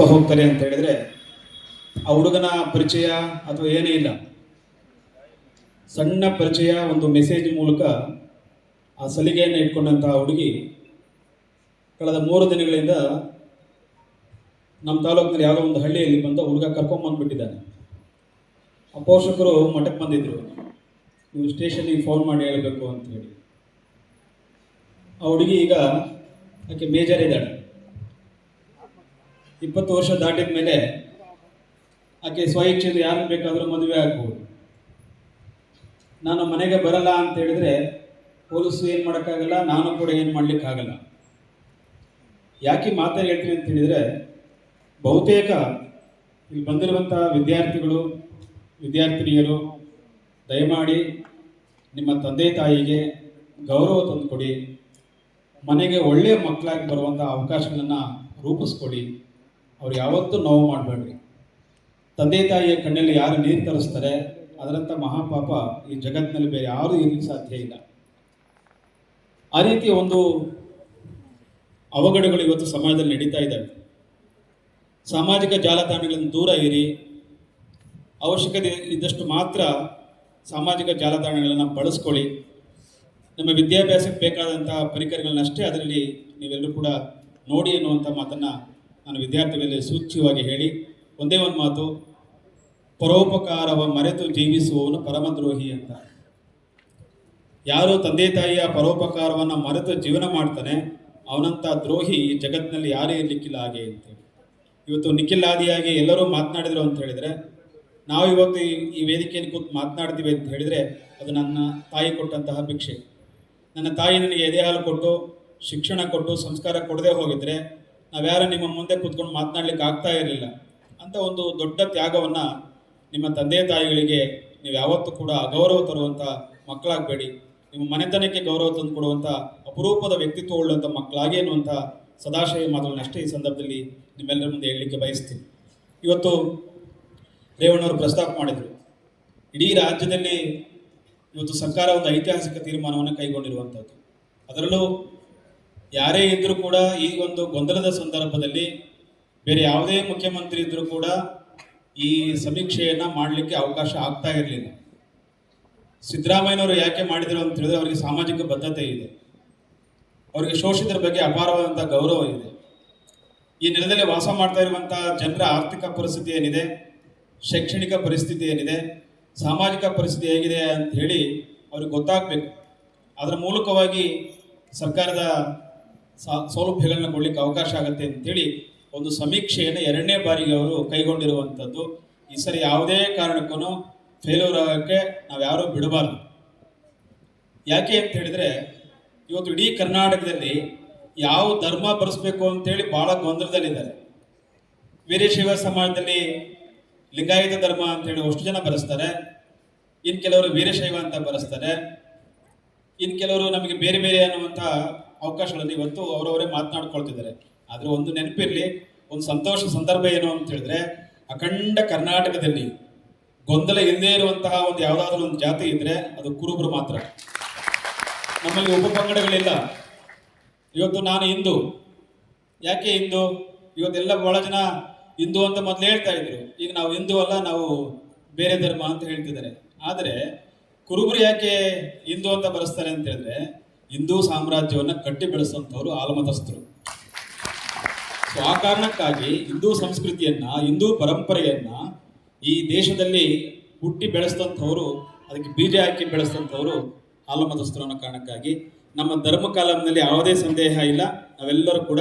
ಆಗ್ತಾ ಹೋಗ್ತಾರೆ ಅಂತ ಹೇಳಿದ್ರೆ, ಆ ಹುಡುಗನ ಪರಿಚಯ ಅಥವಾ ಏನೇ ಇಲ್ಲ, ಸಣ್ಣ ಪರಿಚಯ ಒಂದು ಮೆಸೇಜ್ ಮೂಲಕ ಆ ಸಲಿಗೆಯನ್ನು ಇಟ್ಕೊಂಡಂತಹ ಹುಡುಗಿ ಕಳೆದ ಮೂರು ದಿನಗಳಿಂದ ನಮ್ಮ ತಾಲೂಕಿನಲ್ಲಿ ಯಾವುದೋ ಒಂದು ಹಳ್ಳಿಯಲ್ಲಿ ಬಂದು ಹುಡುಗ ಕರ್ಕೊಂಬಂದ್ಬಿಟ್ಟಿದ್ದಾನೆ ಆ ಪೋಷಕರು ಮಠಕ್ಕೆ ಬಂದಿದ್ದರು ನೀವು ಸ್ಟೇಷನಿಗೆ ಫೋನ್ ಮಾಡಿ ಹೇಳಬೇಕು ಅಂತ ಹೇಳಿ. ಆ ಹುಡುಗಿ ಈಗ ಆಕೆ ಮೇಜರ್ ಇದ್ದಾಳೆ. ಇಪ್ಪತ್ತು ವರ್ಷ ದಾಟಿದ ಮೇಲೆ ಆಕೆ ಸ್ವಇಚ್ಛೆಯಿಂದ ಯಾರು ಬೇಕಾದರೂ ಮದುವೆ ಆಗ್ಬೋದು. ನಾನು ಮನೆಗೆ ಬರಲ್ಲ ಅಂತ ಹೇಳಿದ್ರೆ ಪೊಲೀಸರು ಏನು ಮಾಡೋಕ್ಕಾಗಲ್ಲ, ನಾನು ಕೂಡ ಏನು ಮಾಡಲಿಕ್ಕಾಗಲ್ಲ. ಯಾಕೆ ಮಾತನ್ನು ಹೇಳ್ತೀನಿ ಅಂತ ಹೇಳಿದರೆ, ಬಹುತೇಕ ಇಲ್ಲಿ ಬಂದಿರುವಂಥ ವಿದ್ಯಾರ್ಥಿಗಳು, ವಿದ್ಯಾರ್ಥಿನಿಯರು, ದಯಮಾಡಿ ನಿಮ್ಮ ತಂದೆ ತಾಯಿಗೆ ಗೌರವ ತಂದುಕೊಡಿ, ಮನೆಗೆ ಒಳ್ಳೆಯ ಮಕ್ಕಳಾಗಿ ಬರುವಂಥ ಅವಕಾಶಗಳನ್ನು ರೂಪಿಸ್ಕೊಡಿ. ಅವ್ರು ಯಾವತ್ತೂ ನೋವು ಮಾಡಬೇಡ್ರಿ. ತಂದೆ ತಾಯಿಯ ಕಣ್ಣಲ್ಲಿ ಯಾರು ನೀರು ತರಿಸ್ತಾರೆ ಅದರಂಥ ಮಹಾಪಾಪ ಈ ಜಗತ್ತಿನಲ್ಲಿ ಬೇರೆ ಯಾರೂ ಇರಲಿಕ್ಕೆ ಸಾಧ್ಯ ಇಲ್ಲ. ಆ ರೀತಿ ಒಂದು ಅವಘಡಗಳು ಇವತ್ತು ಸಮಾಜದಲ್ಲಿ ನಡೀತಾ ಇದ್ದಾವೆ. ಸಾಮಾಜಿಕ ಜಾಲತಾಣಗಳಿಂದ ದೂರ ಇರಿ. ಅವಶ್ಯಕತೆ ಇದ್ದಷ್ಟು ಮಾತ್ರ ಸಾಮಾಜಿಕ ಜಾಲತಾಣಗಳನ್ನು ಬಳಸ್ಕೊಳ್ಳಿ. ನಮ್ಮ ವಿದ್ಯಾಭ್ಯಾಸಕ್ಕೆ ಬೇಕಾದಂತಹ ಪರಿಕರಗಳನ್ನಷ್ಟೇ ಅದರಲ್ಲಿ ನೀವೆಲ್ಲರೂ ಕೂಡ ನೋಡಿ ಅನ್ನುವಂಥ ಮಾತನ್ನು ನಾನು ವಿದ್ಯಾರ್ಥಿಗಳಲ್ಲಿ ಸೂಚ್ಯವಾಗಿ ಹೇಳಿ ಒಂದೇ ಒಂದು ಮಾತು, ಪರೋಪಕಾರವ ಮರೆತು ಜೀವಿಸುವವನು ಪರಮದ್ರೋಹಿ ಅಂತ. ಯಾರು ತಂದೆ ತಾಯಿಯ ಪರೋಪಕಾರವನ್ನು ಮರೆತು ಜೀವನ ಮಾಡ್ತಾನೆ, ಅವನಂಥ ದ್ರೋಹಿ ಈ ಜಗತ್ತಿನಲ್ಲಿ ಯಾರೇ ಇರಲಿಕ್ಕಿಲ್ಲ ಹಾಗೆ ಅಂತೇಳಿ ಇವತ್ತು ನಿಖಿಲಾದಿಯಾಗಿ ಎಲ್ಲರೂ ಮಾತನಾಡಿದರು ಅಂತ ಹೇಳಿದರೆ, ನಾವು ಇವತ್ತು ಈ ವೇದಿಕೆಯಲ್ಲಿ ಕೂತು ಮಾತನಾಡ್ತೀವಿ ಅಂತ ಹೇಳಿದರೆ ಅದು ನನ್ನ ತಾಯಿ ಕೊಟ್ಟಂತಹ ಭಿಕ್ಷೆ. ನನ್ನ ತಾಯಿ ನನಗೆ ಎದೆ ಹಾಲು ಕೊಟ್ಟು, ಶಿಕ್ಷಣ ಕೊಟ್ಟು, ಸಂಸ್ಕಾರ ಕೊಡದೆ ಹೋಗಿದ್ರೆ ನಾವ್ಯಾರು ನಿಮ್ಮ ಮುಂದೆ ಕೂತ್ಕೊಂಡು ಮಾತನಾಡ್ಲಿಕ್ಕೆ ಆಗ್ತಾ ಇರಲಿಲ್ಲ. ಅಂತ ಒಂದು ದೊಡ್ಡ ತ್ಯಾಗವನ್ನು ನಿಮ್ಮ ತಂದೆ ತಾಯಿಗಳಿಗೆ ನೀವು ಯಾವತ್ತೂ ಕೂಡ ಅಗೌರವ ತರುವಂಥ ಮಕ್ಕಳಾಗಬೇಡಿ. ನಿಮ್ಮ ಮನೆತನಕ್ಕೆ ಗೌರವ ತಂದು ಕೊಡುವಂಥ ಅಪರೂಪದ ವ್ಯಕ್ತಿತ್ವ ಉಳ್ಳಂಥ ಮಕ್ಕಳಾಗಿ ಅನ್ನುವಂಥ ಸದಾಶಯ ಮಾತುಗಳನ್ನ ಅಷ್ಟೇ ಈ ಸಂದರ್ಭದಲ್ಲಿ ನಿಮ್ಮೆಲ್ಲರ ಮುಂದೆ ಹೇಳಲಿಕ್ಕೆ ಬಯಸ್ತೀನಿ. ಇವತ್ತು ರೇವಣ್ಣವರು ಪ್ರಸ್ತಾಪ ಮಾಡಿದರು. ಇಡೀ ರಾಜ್ಯದಲ್ಲಿ ಇವತ್ತು ಸರ್ಕಾರ ಒಂದು ಐತಿಹಾಸಿಕ ತೀರ್ಮಾನವನ್ನು ಕೈಗೊಂಡಿರುವಂಥದ್ದು ಅದರಲ್ಲೂ ಯಾರೇ ಇದ್ದರೂ ಕೂಡ ಈ ಒಂದು ಗೊಂದಲದ ಸಂದರ್ಭದಲ್ಲಿ ಬೇರೆ ಯಾವುದೇ ಮುಖ್ಯಮಂತ್ರಿ ಇದ್ದರೂ ಕೂಡ ಈ ಸಮೀಕ್ಷೆಯನ್ನು ಮಾಡಲಿಕ್ಕೆ ಅವಕಾಶ ಆಗ್ತಾ ಇರಲಿಲ್ಲ. ಸಿದ್ದರಾಮಯ್ಯನವರು ಯಾಕೆ ಮಾಡಿದರು ಅಂತ ಹೇಳಿದ್ರೆ ಅವರಿಗೆ ಸಾಮಾಜಿಕ ಬದ್ಧತೆ ಇದೆ. ಅವರಿಗೆ ಶೋಷಿತರ ಬಗ್ಗೆ ಅಪಾರವಾದಂಥ ಗೌರವ ಇದೆ. ಈ ನೆಲದಲ್ಲಿ ವಾಸ ಮಾಡ್ತಾ ಇರುವಂಥ ಜನರ ಆರ್ಥಿಕ ಪರಿಸ್ಥಿತಿ ಏನಿದೆ, ಶೈಕ್ಷಣಿಕ ಪರಿಸ್ಥಿತಿ ಏನಿದೆ, ಸಾಮಾಜಿಕ ಪರಿಸ್ಥಿತಿ ಹೇಗಿದೆ ಅಂತ ಹೇಳಿ ಅವ್ರಿಗೆ ಗೊತ್ತಾಗಬೇಕು. ಅದರ ಮೂಲಕವಾಗಿ ಸರ್ಕಾರದ ಸೌಲಭ್ಯಗಳನ್ನ ಕೊಡ್ಲಿಕ್ಕೆ ಅವಕಾಶ ಆಗುತ್ತೆ ಅಂತೇಳಿ ಒಂದು ಸಮೀಕ್ಷೆಯನ್ನು ಎರಡನೇ ಬಾರಿಗೆ ಅವರು ಕೈಗೊಂಡಿರುವಂಥದ್ದು. ಈ ಸರಿ ಯಾವುದೇ ಕಾರಣಕ್ಕೂ ಫೇಲ್ಯೂರ್ ಆಗೋಕ್ಕೆ ನಾವು ಯಾರೂ ಬಿಡಬಾರ್ದು. ಯಾಕೆ ಅಂತ ಹೇಳಿದ್ರೆ, ಇವತ್ತು ಇಡೀ ಕರ್ನಾಟಕದಲ್ಲಿ ಯಾವ ಧರ್ಮ ಬರೆಸ್ಬೇಕು ಅಂತೇಳಿ ಭಾಳ ಗೊಂದಲದಲ್ಲಿದ್ದಾರೆ. ವೀರಶೈವ ಸಮಾಜದಲ್ಲಿ ಲಿಂಗಾಯತ ಧರ್ಮ ಅಂತೇಳಿ ಅಷ್ಟು ಜನ ಬರೆಸ್ತಾರೆ. ಇನ್ನು ಕೆಲವರು ವೀರಶೈವ ಅಂತ ಬರೆಸ್ತಾರೆ. ಇನ್ನು ಕೆಲವರು ನಮಗೆ ಬೇರೆ ಬೇರೆ ಅನ್ನುವಂಥ ಅವಕಾಶಗಳನ್ನು ಇವತ್ತು ಅವರವರೇ ಮಾತನಾಡ್ಕೊಳ್ತಿದ್ದಾರೆ. ಆದರೆ ಒಂದು ನೆನಪಿರಲಿ, ಒಂದು ಸಂತೋಷ ಸಂದರ್ಭ ಏನು ಅಂತ ಹೇಳಿದ್ರೆ, ಅಖಂಡ ಕರ್ನಾಟಕದಲ್ಲಿ ಗೊಂದಲ ಇಲ್ಲದೇ ಇರುವಂತಹ ಒಂದು ಯಾವುದಾದ್ರೂ ಒಂದು ಜಾತಿ ಇದ್ರೆ ಅದು ಕುರುಬರು ಮಾತ್ರ. ನಮ್ಮಲ್ಲಿ ಉಪಪಂಗಡಗಳಿಲ್ಲ ಇವತ್ತು ನಾನು ಹಿಂದೂ. ಯಾಕೆ ಹಿಂದೂ? ಇವತ್ತೆಲ್ಲ ಬಹಳ ಜನ ಹಿಂದೂ ಅಂತ ಮೊದಲು ಹೇಳ್ತಾ ಇದ್ರು. ಈಗ ನಾವು ಹಿಂದೂ ಅಲ್ಲ, ನಾವು ಬೇರೆ ಧರ್ಮ ಅಂತ ಹೇಳ್ತಿದ್ದಾರೆ. ಆದರೆ ಕುರುಬರು ಯಾಕೆ ಹಿಂದೂ ಅಂತ ಬರೆಸ್ತಾರೆ ಅಂತ ಹೇಳಿದ್ರೆ ಹಿಂದೂ ಸಾಮ್ರಾಜ್ಯವನ್ನು ಕಟ್ಟಿ ಬೆಳೆಸಂಥವ್ರು ಆಲಮತಸ್ಥರು. ಸೊ ಆ ಕಾರಣಕ್ಕಾಗಿ ಹಿಂದೂ ಸಂಸ್ಕೃತಿಯನ್ನ, ಹಿಂದೂ ಪರಂಪರೆಯನ್ನ ಈ ದೇಶದಲ್ಲಿ ಹುಟ್ಟಿ ಬೆಳೆಸಿದಂಥವ್ರು, ಅದಕ್ಕೆ ಬೀಜ ಹಾಕಿ ಬೆಳೆಸಿದಂಥವ್ರು ಆಲಮತಸ್ಥರು ಅನ್ನೋ ಕಾರಣಕ್ಕಾಗಿ ನಮ್ಮ ಧರ್ಮ ಕಾಲಂನಲ್ಲಿ ಯಾವುದೇ ಸಂದೇಹ ಇಲ್ಲ. ನಾವೆಲ್ಲರೂ ಕೂಡ